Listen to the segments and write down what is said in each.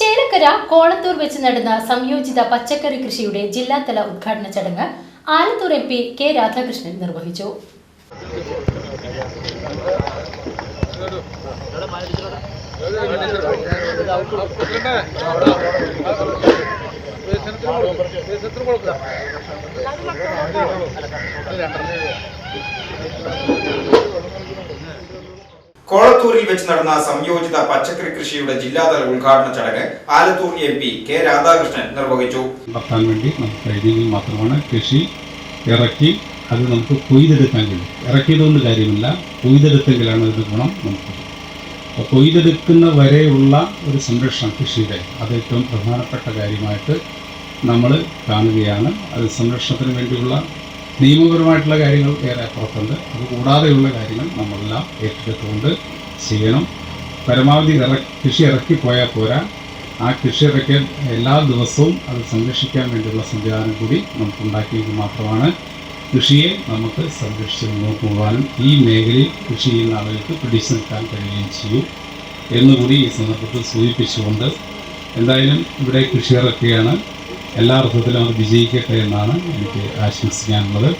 ചേലക്കര കോളത്തൂർ വെച്ച് നടന്ന സംയോജിത പച്ചക്കറി കൃഷിയുടെ ജില്ലാതല ഉദ്ഘാടന ചടങ്ങ് Alathur M P K Radhakrishnan നിർവഹിച്ചു. കോളത്തൂരിൽ വെച്ച് നടന്ന സംയോജിത പച്ചക്കറി കൃഷിയുടെ ജില്ലാതല ഉദ്ഘാടന ചടങ്ങ് Alathur M P K Radhakrishnan നിർവഹിച്ചു. വേണ്ടി മാത്രമാണ് കൃഷി ഇറക്കി അത് നമുക്ക് കൊയ്തെടുക്കാൻ കഴിയും. ഇറക്കിയതുകൊണ്ട് കാര്യമില്ല. കൊയ്തെടുത്തെങ്കിലാണ് ഇത് ഗുണം നമുക്ക്. അപ്പോൾ കൊയ്തെടുക്കുന്ന വരെയുള്ള ഒരു സംരക്ഷണം കൃഷിയുടെ അത് ഏറ്റവും പ്രധാനപ്പെട്ട കാര്യമായിട്ട് നമ്മൾ കാണുകയാണ്. അത് സംരക്ഷണത്തിന് വേണ്ടിയുള്ള നിയമപരമായിട്ടുള്ള കാര്യങ്ങൾ ഏറെ അപ്പുറത്തുണ്ട്. അത് കൂടാതെയുള്ള കാര്യങ്ങൾ നമ്മളെല്ലാം ഏറ്റെടുത്തുകൊണ്ട് ചെയ്യണം. പരമാവധി ഇറ കൃഷി ഇറക്കി പോയാൽ പോരാ. ആ കൃഷി ഇറക്കിയ എല്ലാ ദിവസവും അത് സംരക്ഷിക്കാൻ വേണ്ടിയുള്ള സംവിധാനം കൂടി നമുക്ക് മാത്രമാണ് കൃഷിയെ നമുക്ക് സംരക്ഷിച്ച് മുന്നോട്ട് പോകാനും ഈ മേഖലയിൽ കൃഷി ചെയ്യുന്ന ആളുകൾക്ക് പിടിച്ചു നിൽക്കാൻ കഴിയുകയും ചെയ്യും എന്നുകൂടി ഈ സന്ദർഭത്തിൽ സൂചിപ്പിച്ചുകൊണ്ട് എന്തായാലും ഇവിടെ കൃഷി ഇറക്കുകയാണ്. എല്ലാ അർത്ഥത്തിലും അത് വിജയിക്കട്ടെ എന്നാണ് എനിക്ക് ആശംസിക്കാനുള്ളത്.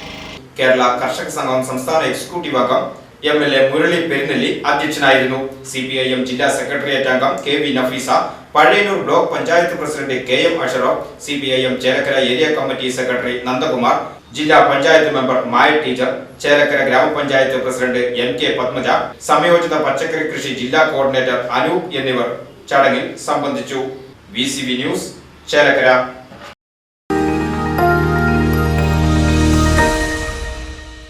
കേരള കർഷക സംഘം സംസ്ഥാന എക്സിക്യൂട്ടീവ് അംഗം M L A Murali Perunnelli അധ്യക്ഷനായിരുന്നു. സി പി ഐ എം ജില്ലാ സെക്രട്ടേറിയറ്റ് അംഗം K V Nafeesa Pazhayannur block panchayat president K M Ashraf C P I M Chelakkara area committee secretary Nandakumar ജില്ലാ പഞ്ചായത്ത് മെമ്പർ മായ ടീച്ചർ ചേലക്കര ഗ്രാമപഞ്ചായത്ത് president M K Padmaja സംയോജിത പച്ചക്കറി കൃഷി ജില്ലാ coordinator Anoop എന്നിവർ ചടങ്ങിൽ സംബന്ധിച്ചു. V news Chelakkara.